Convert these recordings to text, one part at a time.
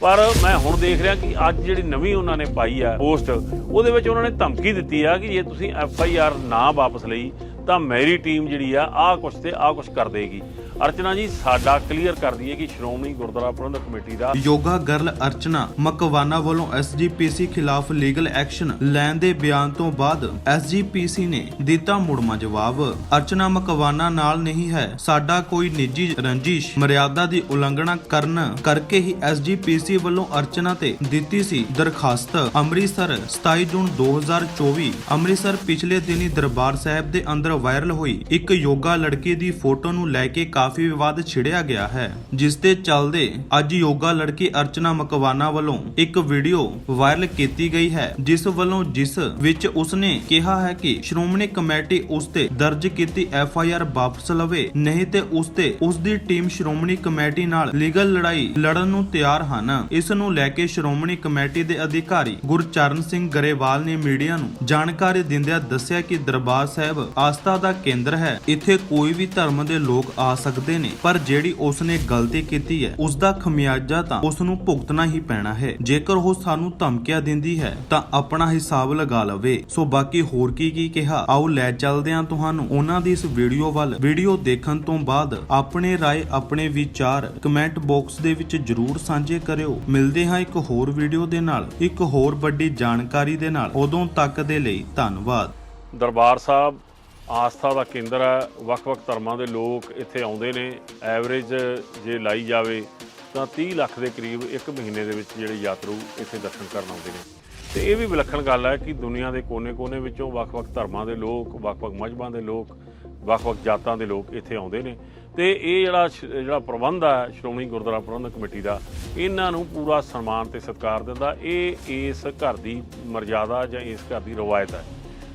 ਪਰ ਮੈਂ ਹੁਣ ਦੇਖ ਰਿਹਾ ਕਿ ਅੱਜ ਜਿਹੜੀ ਨਵੀਂ ਉਹਨਾਂ ਨੇ ਪਾਈ ਆ ਪੋਸਟ, ਉਹਦੇ ਵਿੱਚ ਉਹਨਾਂ ਨੇ ਧਮਕੀ ਦਿੱਤੀ ਆ ਕਿ ਜੇ ਤੁਸੀਂ ਐਫ ਆਈ ਆਰ ਨਾ ਵਾਪਸ ਲਈ ਤਾਂ ਮੇਰੀ ਟੀਮ ਜਿਹੜੀ ਆ ਆਹ ਕੁਛ ਤੇ ਆਹ ਕੁਛ ਕਰ ਦੇਗੀ। ਅਰਚਨਾ ਜੀ, ਸਾਡਾ ਕਲੀਅਰ ਕਰ ਦਈਏ ਕਿ ਸ਼੍ਰੋਮਣੀ ਗੁਰਦੁਆਰਾ ਪ੍ਰਬੰਧਕ ਕਮੇਟੀ ਦਾ ਯੋਗਾ ਗਰਲ ਅਰਚਨਾ ਮਕਵਾਨਾ ਵੱਲੋਂ ਐਸਜੀਪੀਸੀ ਖਿਲਾਫ ਲੀਗਲ ਐਕਸ਼ਨ ਲੈਣ ਦੇ ਬਿਆਨ ਤੋਂ ਬਾਅਦ ਐਸਜੀਪੀਸੀ ਨੇ ਦਿੱਤਾ ਮੁੜਮਾ ਜਵਾਬ। ਅਰਚਨਾ ਮਕਵਾਨਾ ਨਾਲ ਨਹੀਂ ਹੈ। ਸਾਡਾ ਕੋਈ ਨਿੱਜੀ ਰੰਜਿਸ਼, ਮਰਿਆਦਾ ਦੀ ਉਲੰਘਣਾ ਕਰਨ ਕਰਕੇ ਹੀ ਐਸਜੀਪੀਸੀ ਵੱਲੋਂ ਅਰਚਨਾ ਤੇ ਦਿੱਤੀ ਸੀ ਦਰਖਾਸਤ। ਅੰਮ੍ਰਿਤਸਰ 27 ਜੂਨ 2024 ਅੰਮ੍ਰਿਤਸਰ ਪਿਛਲੇ ਦਿਨੀ ਦਰਬਾਰ ਸਾਹਿਬ ਦੇ ਅੰਦਰ ਵਾਇਰਲ ਹੋਈ ਇੱਕ ਯੋਗਾ ਲੜਕੀ ਦੀ ਫੋਟੋ ਨੂੰ ਲੈ ਕੇ ਕਾਫੀ ਵਿਵਾਦ ਛਿੜਿਆ ਗਿਆ ਹੈ, ਜਿਸ ਦੇ ਚੱਲਦੇ ਅੱਜ ਯੋਗਾ ਲੜਕੀ ਅਰਚਨਾ ਮਕਵਾਨਾ ਵੱਲੋਂ ਇੱਕ ਵੀਡੀਓ ਵਾਇਰਲ ਕੀਤੀ ਗਈ ਹੈ, ਜਿਸ ਵੱਲੋਂ ਜਿਸ ਵਿੱਚ ਉਸਨੇ ਕਿਹਾ ਹੈ ਕਿ ਸ਼੍ਰੋਮਣੀ ਕਮੇਟੀ ਉਸ ਤੇ ਦਰਜ ਕੀਤੀ ਐਫ ਆਈ ਆਰ ਵਾਪਸ ਲਵੇ, ਨਹੀਂ ਤੇ ਉਸ ਤੇ ਉਸ ਦੀ ਟੀਮ ਸ਼੍ਰੋਮਣੀ ਕਮੇਟੀ ਨਾਲ ਲੀਗਲ ਲੜਾਈ ਲੜਨ ਨੂੰ ਤਿਆਰ ਹਨ। ਇਸ ਨੂੰ ਲੈ ਕੇ ਸ਼੍ਰੋਮਣੀ ਕਮੇਟੀ ਦੇ ਅਧਿਕਾਰੀ ਗੁਰਚਰਨ ਸਿੰਘ ਗਰੇਵਾਲ ਨੇ ਮੀਡੀਆ ਨੂੰ ਜਾਣਕਾਰੀ ਦਿੰਦਿਆਂ ਦੱਸਿਆ ਕਿ ਦਰਬਾਰ ਸਾਹਿਬ ਆਸਥਾ ਦਾ ਕੇਂਦਰ ਹੈ, ਇੱਥੇ ਕੋਈ ਵੀ ਧਰਮ ਦੇ ਲੋਕ ਆ ਸਕਦੇ ਨੇ। ਪਰ ਜਿਹੜੀ ਉਸ ਨੇ ਗਲਤੀ ਕੀਤੀ ਹੈ ਉਸ ਦਾ ਖਮਿਆਜਾ ਤਾਂ ਉਸ ਨੂੰ ਭੁਗਤਣਾ ਹੀ ਪੈਣਾ ਹੈ। ਜੇਕਰ ਉਹ ਸਾਨੂੰ ਧਮਕੀਆਂ ਦਿੰਦੀ ਹੈ, ਤਾਂ ਆਪਣਾ ਹਿਸਾਬ ਲਗਾ ਲਵੇ। ਸੋ ਬਾਕੀ ਹੋਰ ਕੀ ਕੀ ਕਿਹਾ? ਆਓ ਲੈ ਚੱਲਦੇ ਹਾਂ ਤੁਹਾਨੂੰ ਉਹਨਾਂ ਦੀ ਇਸ ਵੀਡੀਓ ਵੱਲ। ਵੀਡੀਓ ਦੇਖਣ ਤੋਂ ਬਾਅਦ ਆਪਣੇ ਰਾਏ, ਆਪਣੇ ਵਿਚਾਰ ਕਮੈਂਟ ਬਾਕਸ ਦੇ ਵਿੱਚ ਜਰੂਰ ਸਾਂਝੇ ਕਰਿਓ। ਮਿਲਦੇ ਹਾਂ ਇੱਕ ਹੋਰ ਵੀਡੀਓ ਦੇ ਨਾਲ। ਇੱਕ ਹੋਰ ਵੱਡੀ ਜਾਣਕਾਰੀ ਦੇ ਨਾਲ। ਉਦੋਂ ਤੱਕ ਦੇ ਲਈ ਧੰਨਵਾਦ। ਦਰਬਾਰ ਸਾਹਿਬ ਆਸਥਾ ਦਾ ਕੇਂਦਰ ਹੈ, ਵੱਖ-ਵੱਖ ਧਰਮਾਂ ਦੇ ਲੋਕ ਇੱਥੇ ਆਉਂਦੇ ਨੇ, ਐਵਰੇਜ ਜੇ ਲਾਈ ਜਾਵੇ, ਤਾਂ 30 ਲੱਖ ਦੇ ਕਰੀਬ ਇੱਕ ਮਹੀਨੇ ਦੇ ਵਿੱਚ ਜਿਹੜੇ ਯਾਤਰੂ ਇੱਥੇ ਦਰਸ਼ਨ ਕਰਨ ਆਉਂਦੇ ਨੇ। ਤੇ ਇਹ ਵੀ ਵਿਲੱਖਣ ਗੱਲ ਹੈ ਕਿ ਦੁਨੀਆ ਦੇ ਕੋਨੇ-ਕੋਨੇ ਵਿੱਚੋਂ ਵੱਖ-ਵੱਖ ਧਰਮਾਂ ਦੇ ਲੋਕ, ਵੱਖ-ਵੱਖ ਮਜ਼ਹਬਾਂ ਦੇ ਲੋਕ, ਵੱਖ-ਵੱਖ ਜਾਤਾਂ ਦੇ ਲੋਕ ਇੱਥੇ ਆਉਂਦੇ ਨੇ। ਤੇ ਇਹ ਜਿਹੜਾ ਜਿਹੜਾ ਪ੍ਰਬੰਧ ਹੈ, ਸ਼੍ਰੋਮਣੀ ਗੁਰਦੁਆਰਾ ਪ੍ਰਬੰਧਕ ਕਮੇਟੀ ਦਾ, ਇਹਨਾਂ ਨੂੰ ਪੂਰਾ ਸਨਮਾਨ ਤੇ ਸਤਿਕਾਰ ਦਿੰਦਾ। ਇਹ ਇਸ ਘਰ ਦੀ ਮਰਜ਼ਾਦਾ ਜਾਂ ਇਸ ਘਰ ਦੀ ਰਵਾਇਤ ਹੈ।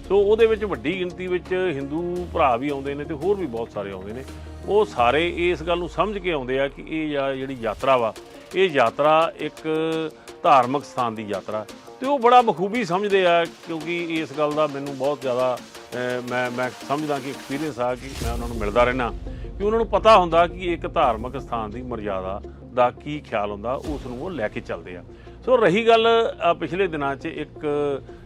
ਸੋ ਉਹਦੇ ਵਿੱਚ ਵੱਡੀ ਗਿਣਤੀ ਵਿੱਚ ਹਿੰਦੂ ਭਰਾ ਵੀ ਆਉਂਦੇ ਨੇ ਤੇ ਹੋਰ ਵੀ ਬਹੁਤ ਸਾਰੇ ਆਉਂਦੇ ਨੇ। ਉਹ ਸਾਰੇ ਇਸ ਗੱਲ ਨੂੰ ਸਮਝ ਕੇ ਆਉਂਦੇ ਆ ਕਿ ਇਹ ਜਾ- ਜਿਹੜੀ ਯਾਤਰਾ ਵਾ, ਇਹ ਯਾਤਰਾ ਇੱਕ ਧਾਰਮਿਕ ਸਥਾਨ ਦੀ ਯਾਤਰਾ। ਤੇ ਉਹ ਬੜਾ ਬਖੂਬੀ ਸਮਝਦੇ ਆ ਕਿਉਂਕਿ ਇਸ ਗੱਲ ਦਾ ਮੈਨੂੰ ਬਹੁਤ ਜ਼ਿਆਦਾ ਮੈਂ ਮੈਂ ਸਮਝਦਾ ਕਿ ਐਕਸਪੀਰੀਅੰਸ ਆ ਕਿ ਮੈਂ ਉਹਨਾਂ ਨੂੰ ਮਿਲਦਾ ਰਹਿਣਾ ਕਿ ਉਹਨਾਂ ਨੂੰ ਪਤਾ ਹੁੰਦਾ ਕਿ ਇੱਕ ਧਾਰਮਿਕ ਸਥਾਨ ਦੀ ਮਰਜ਼ਾਦਾ ਦਾ ਕੀ ਖਿਆਲ ਹੁੰਦਾ, ਉਸ ਨੂੰ ਉਹ ਲੈ ਕੇ ਚੱਲਦੇ ਆ। ਸੋ ਰਹੀ ਗੱਲ ਪਿਛਲੇ ਦਿਨਾਂ 'ਚ ਇੱਕ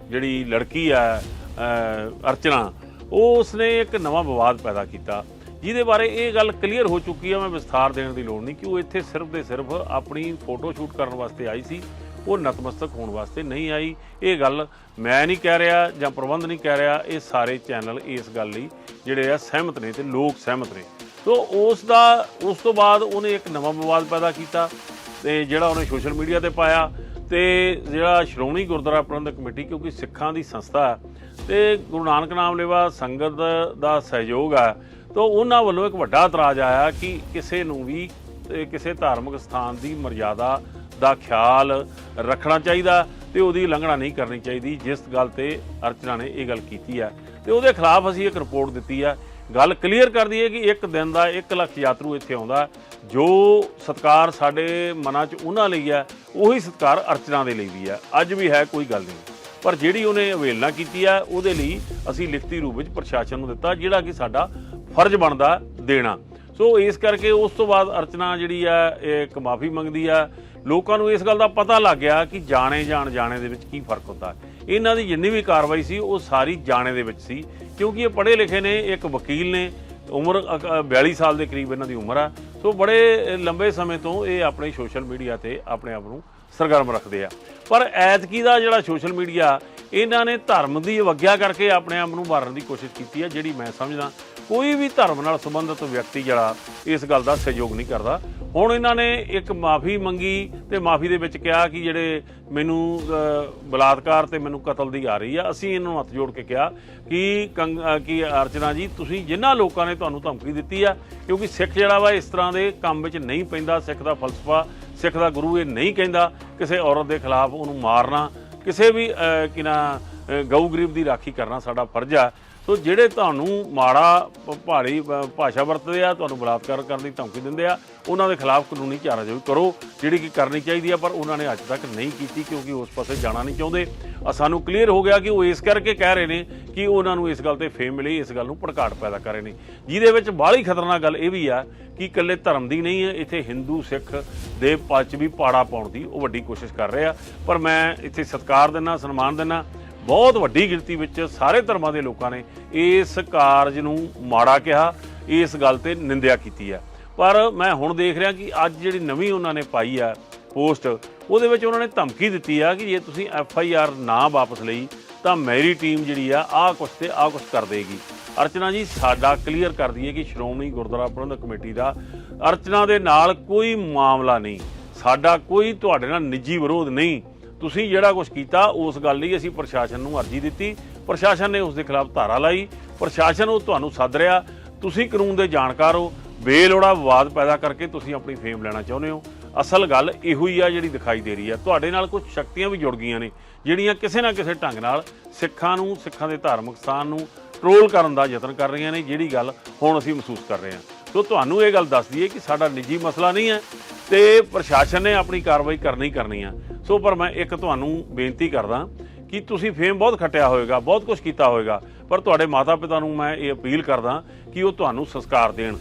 ਜਿਹੜੀ ਲੜਕੀ ਆ ਅਰਚਨਾ ਉਹ ਉਸਨੇ ਇੱਕ ਨਵਾਂ ਵਿਵਾਦ ਪੈਦਾ ਕੀਤਾ, ਜਿਹਦੇ ਬਾਰੇ ਇਹ ਗੱਲ ਕਲੀਅਰ ਹੋ ਚੁੱਕੀ ਹੈ ਮੈਂ ਵਿਸਥਾਰ ਦੇਣ ਦੀ ਲੋੜ ਨਹੀਂ, ਕਿ ਉਹ ਇੱਥੇ ਸਿਰਫ ਤੇ ਸਿਰਫ ਆਪਣੀ ਫੋਟੋ ਸ਼ੂਟ ਕਰਨ ਵਾਸਤੇ ਆਈ ਸੀ, ਉਹ ਨਤਮਸਤਕ ਹੋਣ ਵਾਸਤੇ ਨਹੀਂ ਆਈ। ਇਹ ਗੱਲ ਮੈਂ ਨਹੀਂ ਕਹਿ ਰਿਹਾ ਜਾਂ ਪ੍ਰਬੰਧ ਨਹੀਂ ਕਹਿ ਰਿਹਾ, ਇਹ ਸਾਰੇ ਚੈਨਲ ਇਸ ਗੱਲ ਲਈ ਜਿਹੜੇ ਆ ਸਹਿਮਤ ਨੇ ਤੇ ਲੋਕ ਸਹਿਮਤ ਨੇ। ਸੋ ਉਸ ਦਾ, ਉਸ ਤੋਂ ਬਾਅਦ ਉਹਨੇ ਇੱਕ ਨਵਾਂ ਵਿਵਾਦ ਪੈਦਾ ਕੀਤਾ ਤੇ ਜਿਹੜਾ ਉਹਨੇ ਸੋਸ਼ਲ ਮੀਡੀਆ ਤੇ ਪਾਇਆ ਤੇ ਜਿਹੜਾ ਸ਼੍ਰੋਮਣੀ ਗੁਰਦੁਆਰਾ ਪ੍ਰਬੰਧਕ ਕਮੇਟੀ, ਕਿਉਂਕਿ ਸਿੱਖਾਂ ਦੀ ਸੰਸਥਾ ਤੇ ਗੁਰੂ ਨਾਨਕ ਨਾਮ ਲੇਵਾ ਸੰਗਤ ਦਾ ਸਹਿਯੋਗ ਹੈ ਤਾਂ ਉਹਨਾਂ ਵੱਲੋਂ ਇੱਕ ਵੱਡਾ ਇਤਰਾਜ਼ ਆਇਆ ਕਿ ਕਿਸੇ ਨੂੰ ਵੀ ਕਿਸੇ ਧਾਰਮਿਕ ਸਥਾਨ ਦੀ ਮਰਿਆਦਾ ਦਾ ਖਿਆਲ ਰੱਖਣਾ ਚਾਹੀਦਾ ਤੇ ਉਹਦੀ ਉਲੰਘਣਾ ਨਹੀਂ ਕਰਨੀ ਚਾਹੀਦੀ, ਜਿਸ ਗੱਲ ਤੇ ਅਰਚਨਾ ਨੇ ਇਹ ਗੱਲ ਕੀਤੀ ਹੈ ਤੇ ਉਹਦੇ ਖਿਲਾਫ ਅਸੀਂ ਇੱਕ ਰਿਪੋਰਟ ਦਿੱਤੀ ਹੈ ਗੱਲ ਕਲੀਅਰ ਕਰਦੀ ਹੈ ਕਿ ਇੱਕ ਦਿਨ ਦਾ 1 ਲੱਖ ਯਾਤਰੂ ਇੱਥੇ ਆਉਂਦਾ। ਜੋ ਸਤਕਾਰ ਸਾਡੇ ਮਨਾਂ 'ਚ ਉਹਨਾਂ ਲਈ ਹੈ ਉਹੀ ਸਤਕਾਰ ਅਰਚਨਾ ਦੇ ਲਈ ਵੀ ਹੈ ਅੱਜ ਵੀ ਹੈ, ਕੋਈ ਗੱਲ ਨਹੀਂ। ਪਰ ਜਿਹੜੀ ਉਹਨੇ ਅਵੇਲਨਾ ਕੀਤੀ ਹੈ ਉਹਦੇ ਲਈ ਅਸੀਂ ਲਿਖਤੀ ਰੂਪ ਵਿੱਚ ਪ੍ਰਸ਼ਾਸਨ ਨੂੰ ਦਿੱਤਾ, ਜਿਹੜਾ ਕਿ ਸਾਡਾ ਫਰਜ਼ ਬਣਦਾ ਦੇਣਾ। ਸੋ ਇਸ ਕਰਕੇ ਉਸ ਤੋਂ ਬਾਅਦ ਅਰਚਨਾ ਜਿਹੜੀ ਆ, ਇਹ ਇੱਕ ਮਾਫੀ ਮੰਗਦੀ ਆ। ਲੋਕਾਂ ਨੂੰ ਇਸ ਗੱਲ ਦਾ ਪਤਾ ਲੱਗ ਗਿਆ ਕਿ ਜਾਣੇ ਜਾਣ ਜਾਣੇ ਦੇ ਵਿੱਚ ਕੀ ਫ਼ਰਕ ਹੁੰਦਾ। ਇਹਨਾਂ ਦੀ ਜਿੰਨੀ ਵੀ ਕਾਰਵਾਈ ਸੀ, ਉਹ ਸਾਰੀ ਜਾਣੇ ਦੇ ਵਿੱਚ ਸੀ, ਕਿਉਂਕਿ ਇਹ ਪੜ੍ਹੇ ਲਿਖੇ ਨੇ, ਇੱਕ ਵਕੀਲ ਨੇ। ਉਮਰ ਅਕ- 42 ਸਾਲ ਦੇ ਕਰੀਬ ਇਹਨਾਂ ਦੀ ਉਮਰ ਆ। ਸੋ ਬੜੇ ਲੰਬੇ ਸਮੇਂ ਤੋਂ ਇਹ ਆਪਣੇ ਸੋਸ਼ਲ ਮੀਡੀਆ ਤੇ ਆਪਣੇ ਆਪ ਨੂੰ ਸਰਗਰਮ ਰੱਖਦੇ ਆ। ਪਰ ਐਤਕੀ ਦਾ ਜਿਹੜਾ ਸੋਸ਼ਲ ਮੀਡੀਆ ਇਹਨਾਂ ਨੇ ਧਰਮ ਦੀ ਅਵਗਿਆ ਕਰਕੇ ਆਪਣੇ ਆਪ ਨੂੰ ਮਾਰਨ ਦੀ ਕੋਸ਼ਿਸ਼ ਕੀਤੀ ਹੈ ਜਿਹੜੀ ਮੈਂ ਸਮਝਦਾ। ਕੋਈ ਵੀ ਧਰਮ ਨਾਲ ਸੰਬੰਧਿਤ ਵਿਅਕਤੀ ਜਿਹੜਾ ਇਸ ਗੱਲ ਦਾ ਸਹਿਯੋਗ ਨਹੀਂ ਕਰਦਾ। ਹੁਣ ਇਹਨਾਂ ਨੇ ਇੱਕ ਮਾਫੀ ਮੰਗੀ ਤੇ ਮਾਫੀ ਦੇ ਵਿੱਚ ਕਿਹਾ ਕਿ ਜਿਹੜੇ ਮੈਨੂੰ ਬਲਾਤਕਾਰ ਤੇ ਮੈਨੂੰ ਕਤਲ ਦੀ ਆ ਰਹੀ ਆ ਅਸੀਂ ਇਹਨਾਂ ਨੂੰ ਹੱਥ ਜੋੜ ਕੇ ਕਿਹਾ ਕਿ ਕੰਗ- ਅ, ਕਿ ਅਰਚਨਾ ਜੀ ਤੁਸੀਂ ਜਿਨ੍ਹਾਂ ਲੋਕਾਂ ਨੇ ਤੁਹਾਨੂੰ ਧਮਕੀ ਦਿੱਤੀ ਆ ਕਿਉਂਕਿ ਸਿੱਖ ਜਿਹੜਾ ਵਾ ਇਸ ਤਰ੍ਹਾਂ ਦੇ ਕੰਮ ਵਿੱਚ ਨਹੀਂ ਪੈਂਦਾ ਸਿੱਖ ਦਾ ਫਲਸਫਾ ਸਿੱਖ ਦਾ ਗੁਰੂ ਇਹ ਨਹੀਂ ਕਹਿੰਦਾ ਕਿਸੇ ਔਰਤ ਦੇ ਖਿਲਾਫ ਉਹਨੂੰ ਮਾਰਨਾ ਕਿਸੇ ਵੀ ਅ, ਕਿ ਨਾ ਗਊ ਗਰੀਬ ਦੀ ਰਾਖੀ ਕਰਨਾ ਸਾਡਾ ਫਰਜ਼ ਆ। ਸੋ ਜਿਹੜੇ ਤੁਹਾਨੂੰ ਮਾੜਾ ਭਾਰੀ ਭਾਸ਼ਾ ਵਰਤਦੇ ਆ, ਤੁਹਾਨੂੰ ਬਲਾਤਕਾਰ ਕਰਨ ਦੀ ਧਮਕੀ ਦਿੰਦੇ ਆ, ਉਹਨਾਂ ਦੇ ਖਿਲਾਫ ਕਾਨੂੰਨੀ ਚਾਰਾਜੋਈ ਕਰੋ। ਜਿਹੜੀ ਕਿ ਕਰਨੀ ਚਾਹੀਦੀ ਆ, ਪਰ ਉਹਨਾਂ ਨੇ ਅੱਜ ਤੱਕ ਨਹੀਂ ਕੀਤੀ ਕਿਉਂਕਿ ਉਸ ਪਾਸੇ ਜਾਣਾ ਨਹੀਂ ਚਾਹੁੰਦੇ। ਸਾਨੂੰ ਕਲੀਅਰ ਹੋ ਗਿਆ ਕਿ ਉਹ ਇਸ ਕਰਕੇ ਕਹਿ ਰਹੇ ਨੇ ਕਿ ਉਹਨਾਂ ਨੂੰ ਇਸ ਗੱਲ ਤੇ ਫੇਮ ਮਿਲੀ, ਇਸ ਗੱਲ ਨੂੰ ਭੜਕਾਟ ਪੈਦਾ ਕਰ ਰਹੇ ਨੇ। ਜਿਹਦੇ ਵਿੱਚ ਬਾਹਲੀ ਖਤਰਨਾਕ ਗੱਲ ਇਹ ਵੀ ਆ ਕਿ ਇਕੱਲੇ ਧਰਮ ਦੀ ਨਹੀਂ ਹੈ, ਇੱਥੇ ਹਿੰਦੂ, ਸਿੱਖ ਦੇ ਪੱਚ ਵੀ ਪਾੜਾ ਪਾਉਣ ਦੀ ਉਹ ਵੱਡੀ ਕੋਸ਼ਿਸ਼ ਕਰ ਰਹੇ ਆ। ਪਰ ਮੈਂ ਇੱਥੇ ਸਤਿਕਾਰ ਦਿੰਦਾ ਸਨਮਾਨ ਦਿੰਦਾ ਬਹੁਤ ਵੱਡੀ ਗਿਣਤੀ ਵਿੱਚ ਸਾਰੇ ਧਰਮਾਂ ਦੇ ਲੋਕਾਂ ਨੇ ਇਸ ਕਾਰਜ ਨੂੰ ਮਾੜਾ ਕਿਹਾ, ਇਸ ਗੱਲ ਤੇ ਨਿੰਦਿਆ ਕੀਤੀ ਹੈ। ਪਰ ਮੈਂ ਹੁਣ ਦੇਖ ਰਿਹਾ ਕਿ ਅੱਜ ਜਿਹੜੀ ਨਵੀਂ ਉਹਨਾਂ ਨੇ ਪਾਈ ਆ ਪੋਸਟ, ਉਹਦੇ ਵਿੱਚ ਉਹਨਾਂ ਨੇ ਧਮਕੀ ਦਿੱਤੀ ਆ ਕਿ ਜੇ ਤੁਸੀਂ ਐਫ ਆਈ ਆਰ ਨਾ ਵਾਪਸ ਲਈ, ਤਾਂ ਮੇਰੀ ਟੀਮ ਜਿਹੜੀ ਆ, ਆਹ ਕੁਛ ਤੇ ਆਹ ਕੁਛ ਕਰ ਦੇਗੀ। ਅਰਚਨਾ ਜੀ, ਸਾਡਾ ਕਲੀਅਰ ਕਰ ਦਈਏ ਕਿ ਸ਼੍ਰੋਮਣੀ ਗੁਰਦੁਆਰਾ ਪ੍ਰਬੰਧਕ ਕਮੇਟੀ ਦਾ ਅਰਚਨਾ ਦੇ ਨਾਲ ਕੋਈ ਮਾਮਲਾ ਨਹੀਂ। ਸਾਡਾ ਕੋਈ ਤੁਹਾਡੇ ਨਾਲ ਨਿੱਜੀ ਵਿਰੋਧ ਨਹੀਂ। ਤੁਸੀਂ ਜਿਹੜਾ ਕੁਝ ਕੀਤਾ, ਉਸ ਗੱਲ ਲਈ ਅਸੀਂ ਪ੍ਰਸ਼ਾਸਨ ਨੂੰ ਅਰਜ਼ੀ ਦਿੱਤੀ। ਪ੍ਰਸ਼ਾਸਨ ਨੇ ਉਸ ਦੇ ਖਿਲਾਫ ਧਾਰਾ ਲਾਈ। ਪ੍ਰਸ਼ਾਸਨ ਉਹ ਤੁਹਾਨੂੰ ਸੱਦ ਰਿਹਾ। ਤੁਸੀਂ ਕਾਨੂੰਨ ਦੇ ਜਾਣਕਾਰ ਹੋ। ਬੇਲੋੜਾ ਵਿਵਾਦ ਪੈਦਾ ਕਰਕੇ ਤੁਸੀਂ ਆਪਣੀ ਫੇਮ ਲੈਣਾ ਚਾਹੁੰਦੇ ਹੋ। ਅਸਲ ਗੱਲ ਇਹੋ ਹੀ ਆ ਜਿਹੜੀ ਦਿਖਾਈ ਦੇ ਰਹੀ ਆ। ਤੁਹਾਡੇ ਨਾਲ ਕੁਝ ਸ਼ਕਤੀਆਂ ਵੀ ਜੁੜ ਗਈਆਂ ਨੇ, ਜਿਹੜੀਆਂ ਕਿਸੇ ਨਾ ਕਿਸੇ ਢੰਗ ਨਾਲ ਸਿੱਖਾਂ ਨੂੰ, ਸਿੱਖਾਂ ਦੇ ਧਾਰਮਿਕ ਸਥਾਨ ਨੂੰ ਟਰੋਲ ਕਰਨ ਦਾ ਯਤਨ ਕਰ ਰਹੀਆਂ ਨੇ, ਜਿਹੜੀ ਗੱਲ ਹੁਣ ਅਸੀਂ ਮਹਿਸੂਸ ਕਰ ਰਹੇ ਹਾਂ। ਸੋ ਤੁਹਾਨੂੰ ਇਹ ਗੱਲ ਦੱਸ ਦਈਏ ਕਿ ਸਾਡਾ ਨਿੱਜੀ ਮਸਲਾ ਨਹੀਂ ਹੈ ਤੇ ਪ੍ਰਸ਼ਾਸਨ ਨੇ ਆਪਣੀ ਕਾਰਵਾਈ ਕਰਨੀ ਕਰਨੀ ਆ। ਸੋ ਪਰ ਮੈਂ ਇੱਕ ਤੁਹਾਨੂੰ ਬੇਨਤੀ ਕਰਦਾ ਕਿ ਤੁਸੀਂ ਫੇਮ ਬਹੁਤ ਖੱਟਿਆ ਹੋਵੇਗਾ ਬਹੁਤ ਕੁਝ ਕੀਤਾ ਹੋਵੇਗਾ ਪਰ ਤੁਹਾਡੇ ਮਾਤਾ ਪਿਤਾ ਨੂੰ ਮੈਂ ਇਹ ਅਪੀਲ ਕਰਦਾ ਕਿ ਉਹ ਤੁਹਾਨੂੰ ਸੰਸਕਾਰ ਦੇਣ।